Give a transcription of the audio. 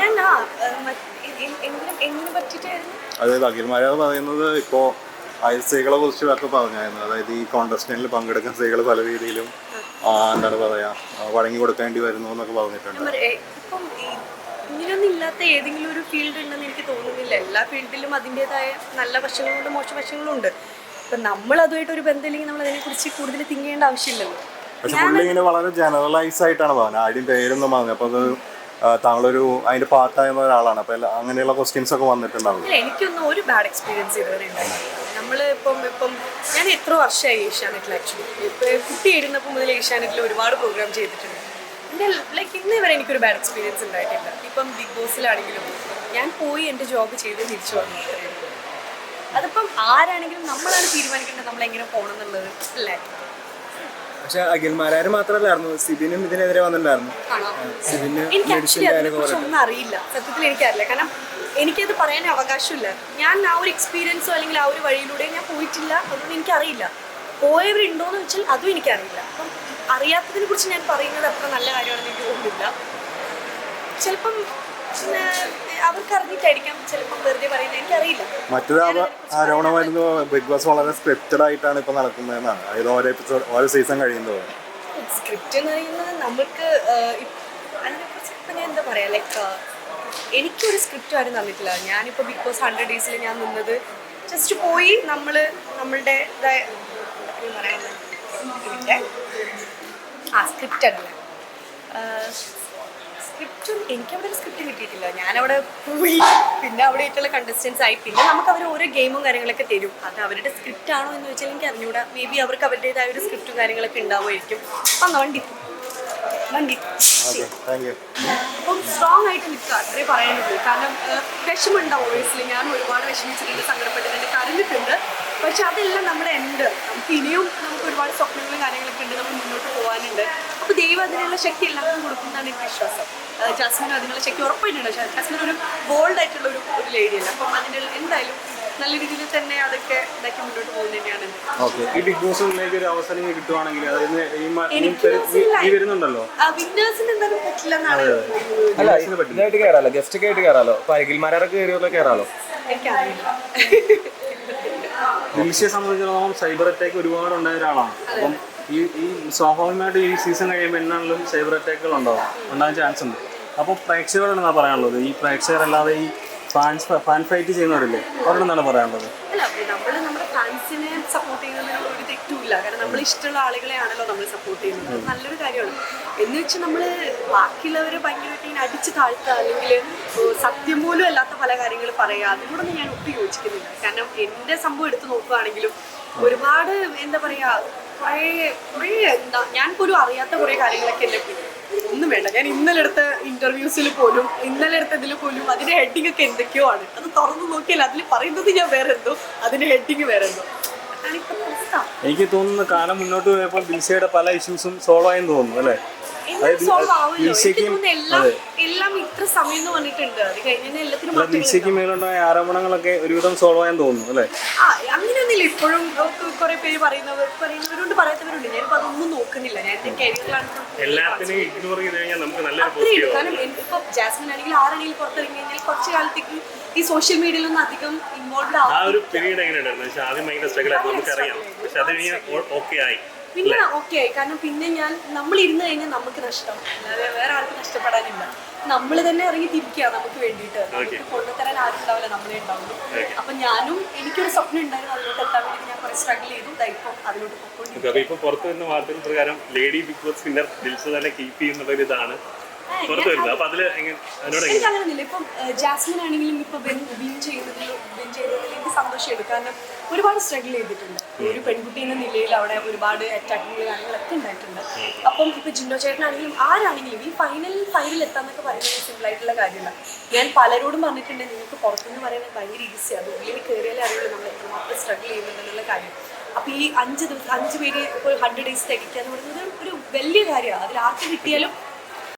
ഞാൻ അതായത് അഖിൽമാരാർ പറയുന്നത് ഇപ്പോൾ അയൽ സ്ത്രീകളെ കുറിച്ച് ഒക്കെ പറഞ്ഞായിരുന്നു. അതായത് ഈ കോൺടസ്റ്റിനിൽ പങ്കെടുക്കുന്ന സ്ത്രീകൾ പല രീതിയിലും എന്താണ് പറയാ വഴങ്ങി കൊടുക്കേണ്ടി വരുന്നു എന്നൊക്കെ പറഞ്ഞിട്ടുണ്ട്. ഇപ്പം ഇങ്ങനെയൊന്നും ഇല്ലാത്ത ഏതെങ്കിലും ഒരു ഫീൽഡ് ഉണ്ടെന്ന് എനിക്ക് തോന്നുന്നില്ല. എല്ലാ ഫീൽഡിലും അതിന്റെതായ നല്ല വശങ്ങളുണ്ട് മോശ വശങ്ങളും ഉണ്ട് ഇപ്പം നമ്മൾ അതുമായിട്ട് ഒരു ബന്ധമില്ലെങ്കിൽ നമ്മൾ അതിനെക്കുറിച്ച് കൂടുതൽ തിങ്ക് ചെയ്യേണ്ട ആവശ്യമില്ലല്ലോ. പക്ഷെ പുള്ളി ഇങ്ങനെ വളരെ ജനറലൈസ് ആയിട്ടാണ് പറഞ്ഞത്. ആദ്യം പേരൊന്നും പറഞ്ഞു അപ്പോൾ അത് താങ്കളൊരു അതിന്റെ പാർട്ട് ടൈം ഒരാളാണ്. അപ്പൊ അങ്ങനെയുള്ള ക്വസ്റ്റ്യൻസ് ഒക്കെ വന്നിട്ടുണ്ടാവും. എനിക്കൊന്നും ഒരു ബാഡ് എക്സ്പീരിയൻസ് ഇതുവരെ നമ്മളിപ്പം ഇപ്പം ഞാൻ എത്ര വർഷമായി ഏഷ്യാനെറ്റിൽ ആക്ച്വലി ഇപ്പം കുട്ടി എഴുന്നപ്പോൾ മുതൽ ഏഷ്യാനെറ്റിൽ ഒരുപാട് പ്രോഗ്രാം ചെയ്തിട്ടുണ്ട്. എന്റെ ലൈക്ക് ഇന്ന് വരെ എനിക്കൊരു ബാഡ് എക്സ്പീരിയൻസ് ഉണ്ടായിട്ടില്ല. ഇപ്പം ബിഗ് ബോസിലാണെങ്കിലും ഞാൻ പോയി എന്റെ ജോബ് ചെയ്ത് തിരിച്ചു വന്നു. അത്രയേ അതിപ്പം ആരാണെങ്കിലും നമ്മളാണ് തീരുമാനിക്കേണ്ടത് നമ്മൾ എങ്ങനെ പോകണം എന്നുള്ളത് അല്ലേ? പക്ഷെ അഖിൽമാരാർ മാത്രല്ലായിരുന്നു സിബിനും ഇതിനെതിരെ വന്നിട്ടുണ്ടായിരുന്നു. ആണോ? സിബിന് എനിക്ക് ആക്ച്വലി അതിനെക്കുറിച്ച് ഒന്നും അറിയില്ല. സത്യത്തിൽ എനിക്കറിയില്ല. കാരണം എനിക്കത് പറയാൻ അവകാശമില്ല. ഞാൻ ആ ഒരു എക്സ്പീരിയൻസോ അല്ലെങ്കിൽ ആ ഒരു വഴിയിലൂടെ ഞാൻ പോയിട്ടില്ല അതൊന്നും എനിക്കറിയില്ല. പോയവരുണ്ടോ എന്ന് വെച്ചാൽ അതും എനിക്കറിയില്ല. അപ്പം അറിയാത്തതിനെ കുറിച്ച് ഞാൻ പറയുന്നത് അത്ര നല്ല കാര്യമാണെന്ന് എനിക്ക് തോന്നുന്നില്ല. ചിലപ്പം അവർക്ക് അറിഞ്ഞിട്ടായിരിക്കാം ചിലപ്പം വെറുതെ പറയുന്നത്. എനിക്കറിയില്ല. മറ്റൊരു ആരോ- ആരോപണമായിരുന്നു ബിഗ് ബോസ് വളരെ സ്ക്രിപ്റ്റഡ് ആയിട്ടാണ് ഇപ്പോൾ നടക്കുന്നതെന്നാണ്. അതായത് ഓരോ എപ്പിസോഡ് ഓരോ സീസൺ കഴിയുമ്പോൾ സ്ക്രിപ്റ്റ് എന്ന് പറയുന്നത് നമുക്ക് അതിനെക്കുറിച്ച് ഇപ്പം ഞാൻ എന്താ പറയാ? ലൈക്ക് എനിക്കൊരു സ്ക്രിപ്റ്റ് ആരും തന്നിട്ടില്ല. ഞാനിപ്പോൾ ബിഗ് ബോസ് ഹൺഡ്രഡ് ഡേയ്സിൽ ഞാൻ നിന്നത് ജസ്റ്റ് പോയി നമ്മൾ നമ്മളുടെ ഇതിന്റെ ആ സ്ക്രിപ്റ്റ് അല്ല. സ്ക്രിപ്റ്റും എനിക്കവിടെ ഒരു സ്ക്രിപ്റ്റ് കിട്ടിയിട്ടില്ല. ഞാനവിടെ പോയി പിന്നെ അവിടെ ആയിട്ടുള്ള കണ്ടസ്റ്റൻസ് ആയി. പിന്നെ നമുക്ക് അവർ ഓരോ ഗെയിമും കാര്യങ്ങളൊക്കെ തരും. അത് അവരുടെ സ്ക്രിപ്റ്റ് ആണോ എന്ന് വെച്ചാൽ എനിക്ക് അറിഞ്ഞൂടാ. മേ ബി അവർക്ക് അവരുടേതായ ഒരു സ്ക്രിപ്റ്റും കാര്യങ്ങളൊക്കെ ഉണ്ടാവുമായിരിക്കും. അപ്പം വണ്ടി. വണ്ടി. അപ്പം സ്ട്രോങ് ആയിട്ട് നിൽക്കുക അത്രേ പറയാനുള്ളൂ. കാരണം വിഷമുണ്ടാവും ഓബിയസ്ലി ഞാൻ ഒരുപാട് വിഷമിച്ചിട്ടുണ്ട്. പക്ഷെ അതെല്ലാം നമ്മുടെ ഉണ്ട് നമുക്ക് ഇനിയും നമുക്ക് ഒരുപാട് സ്വപ്നങ്ങളും കാര്യങ്ങളൊക്കെ ഉണ്ട്. നമ്മൾ മുന്നോട്ട് പോകാനുണ്ട് അപ്പോൾ ദൈവം അതിനുള്ള ശക്തി എല്ലാവർക്കും കൊടുക്കുന്നതാണ് എനിക്ക് വിശ്വാസം. ജാസ്മിൻ ജാസ്മിനും അതിനുള്ള ശക്തി ഉറപ്പായിട്ടുണ്ട്. പക്ഷേ ജാസ്മിൻ ഒരു ബോൾഡ് ആയിട്ടുള്ള ഒരു ഒരു ലേഡിയല്ല അപ്പം അതിന്റെ എന്തായാലും നല്ല രീതിയിൽ തന്നെ അതൊക്കെ ഇതാക്കി മുന്നോട്ട് പോകുന്നത് തന്നെയാണ്. എന്റെ ഓക്കെ. ഈ ബിഗ് ബോസിലേക്ക് ഒരു അവസരം കിട്ടുവാണെങ്കിൽ അതായത് ഈ വരുന്നുണ്ടല്ലോ? ആ വിന്നേഴ്സിന് എന്തായാലും അല്ല ഗസ്റ്റ് ആയിട്ട് കയറാലോ അപ്പൊ അഖിൽമാരൊക്കെ കയറാലോ എനിക്കറിയില്ല. ദിൽഷയെ സംബന്ധിച്ചിടത്തോളം സൈബർ അറ്റാക്ക് ഒരുപാട് ഉണ്ടായ ഒരാളാണ്. അപ്പം ഈ ഈ സ്വാഭാവികമായിട്ട് ഈ സീസൺ കഴിയുമ്പോൾ എന്നാണെങ്കിലും സൈബർ അറ്റാക്കുകൾ ഉണ്ടാവും. ഉണ്ടാകാൻ ചാൻസ് ഉണ്ട്. അപ്പോൾ പ്രേക്ഷകരോട് എന്നാ പറയാനുള്ളത്? ഈ പ്രേക്ഷകരല്ലാതെ ഈ ഫാൻസ് ഫാൻ ഫൈറ്റ് ചെയ്യുന്നവരില്ലേ? അവരോട് എന്താണ് പറയാനുള്ളത് അല്ല നമ്മൾ നമ്മുടെ ഫാൻസിനെ സപ്പോർട്ട് ചെയ്യുന്നതിന് ഒരു തെറ്റുമില്ല കാരണം നമ്മൾ ഇഷ്ടമുള്ള ആളുകളെയാണല്ലോ നമ്മൾ സപ്പോർട്ട് ചെയ്യുന്നത്. അത് നല്ലൊരു കാര്യമാണ്. എന്ന് വെച്ച് നമ്മൾ ബാക്കിയുള്ളവരെ ഭയങ്കരമായിട്ട് ഇങ്ങനെ അടിച്ച് താഴ്ത്തുക അല്ലെങ്കിൽ സത്യം പോലും അല്ലാത്ത പല കാര്യങ്ങൾ പറയുക അതിനോടൊന്നും ഞാൻ ഒട്ടും യോജിക്കുന്നില്ല. കാരണം എന്റെ സംഭവം എടുത്തു നോക്കുകയാണെങ്കിലും ഒരുപാട് എന്താ പറയുക കുറേ കുറേ എന്താ ഞാൻ പോലും അറിയാത്ത കുറേ കാര്യങ്ങളൊക്കെ എന്റെ ഒന്നും വേണ്ട. ഞാൻ ഇന്നലെ എടുത്ത ഇന്റർവ്യൂസിൽ പോലും ഇന്നലെ എടുത്ത ഇതിൽ പോലും അതിന്റെ ഹെഡിങ് ഒക്കെ എന്തൊക്കെയോ ആണ്. അത് തുറന്നു നോക്കിയാൽ അതിൽ പറയുന്നത് ഞാൻ വേറെ എന്തോ അതിന്റെ ഹെഡിങ് വേറെ എന്തോ. എനിക്ക് തോന്നുന്നു കാലം മുന്നോട്ട് പോയപ്പോൾ ദിൽഷയുടെ പല ഇഷ്യൂസും സോൾവ് ആയെന്ന് തോന്നുന്നു അല്ലേ? മേലുണ്ടായ ആരോപണങ്ങളൊക്കെ ഒരുവിധം സോൾവ് ആയെന്ന് തോന്നുന്നു അല്ലേ? അങ്ങനെയൊന്നുമില്ല. ഇപ്പോഴും കുറെ പേര് പറയുന്നവർ പറയുന്നവരുണ്ട് പറയാത്തവരുണ്ട്. ഞാനിപ്പോ അതൊന്നും നോക്കുന്നില്ല. ഞാൻ എന്റെ കരിയറിലാണ് ഇപ്പൊ ജാസ്മിൻ ആണെങ്കിൽ പുറത്തിറങ്ങി കഴിഞ്ഞാൽ കുറച്ച് കാലത്തേക്ക് ഈ സോഷ്യൽ മീഡിയയിലൊന്നും അധികം ഇൻവോൾവ് ആ ഒരു പീരീഡ് എങ്ങനെയുണ്ടായിരുന്നു? പക്ഷെ ആദ്യം ഭയങ്കര സ്ട്രഗിൾ ആയിരുന്നു. നമുക്കറിയാം. പക്ഷെ അത് ഓക്കെ ആയി. പിന്നെ ഓക്കെ കാരണം പിന്നെ ഞാൻ നമ്മൾ ഇരുന്ന് കഴിഞ്ഞാൽ നമുക്ക് നഷ്ടം. അല്ലാതെ വേറെ ആർക്കും നഷ്ടപ്പെടാനില്ല. നമ്മൾ തന്നെ ഇറങ്ങി തിരിക്കുക നമുക്ക് വേണ്ടിയിട്ട്. നമുക്ക് കൊണ്ടുതരാൻ ആരും ഉണ്ടാവില്ല നമ്മളെ ഉണ്ടാവുള്ളൂ. അപ്പൊ ഞാനും എനിക്കൊരു സ്വപ്നം ഉണ്ടായിരുന്നു അതിലോട്ട് എത്താൻ വേണ്ടി ഞാൻ കുറെ സ്ട്രഗിൾ ചെയ്തു. ഇപ്പം അതിലോട്ട് പോയിക്കൊണ്ടിരിക്കുന്നു അപ്പൊ ഇപ്പൊ പുറത്തു വരുന്ന വാർത്തകൾ പ്രകാരം lady Bigg Boss winner Dilsha തന്നെ കീപ്പ് ചെയ്യുന്ന ഒരു ഇതാണ് പുറത്തു വരുന്നത്. അപ്പൊ അതിൽ എങ്ങനെ അതിനോട് എനിക്ക് അങ്ങനെയൊന്നുമില്ല ഇപ്പം ജാസ്മിൻ ആണെങ്കിലും ഇപ്പൊ ബെൻ ചെയ്യുന്നതിൽ ബിൻ ചെയ്തതിൽ എനിക്ക് സന്തോഷമുണ്ട് കാരണം ഒരുപാട് സ്ട്രഗിൾ ചെയ്തിട്ടുണ്ട്. ഒരു പെൺകുട്ടി എന്ന നിലയിൽ അവിടെ ഒരുപാട് അറ്റാക്കിങ് കാര്യങ്ങളൊക്കെ ഉണ്ടായിട്ടുണ്ട്. അപ്പം ഇപ്പൊ ജിൻഡോ ചേട്ടനാണെങ്കിലും ആരാണെങ്കിലും ഈ ഫൈനൽ ഫൈനൽ എത്താന്നൊക്കെ പറയുന്നത് സിമ്പിൾ ആയിട്ടുള്ള കാര്യമല്ല. ഞാൻ പലരോടും പറഞ്ഞിട്ടുണ്ട് നിങ്ങൾക്ക് പുറത്തുനിന്ന് പറയുന്നത് ഭയങ്കര ഈസിയാണ് അത് ഉള്ളിൽ കയറിയാലേ അറിയുള്ളൂ നമ്മൾ എത്രമാത്രം സ്ട്രഗിൾ ചെയ്യുന്നുണ്ടെന്നുള്ള കാര്യം. അപ്പൊ ഈ അഞ്ച് ദിവസം അഞ്ച് പേര് ഇപ്പോൾ ഹൺഡ്രഡ് ഡേയ്സ് തികയ്ക്കുക എന്ന് പറയുന്നത് ഒരു വലിയ കാര്യമാണ്. അതിൽ ആർക്ക് കിട്ടിയാലും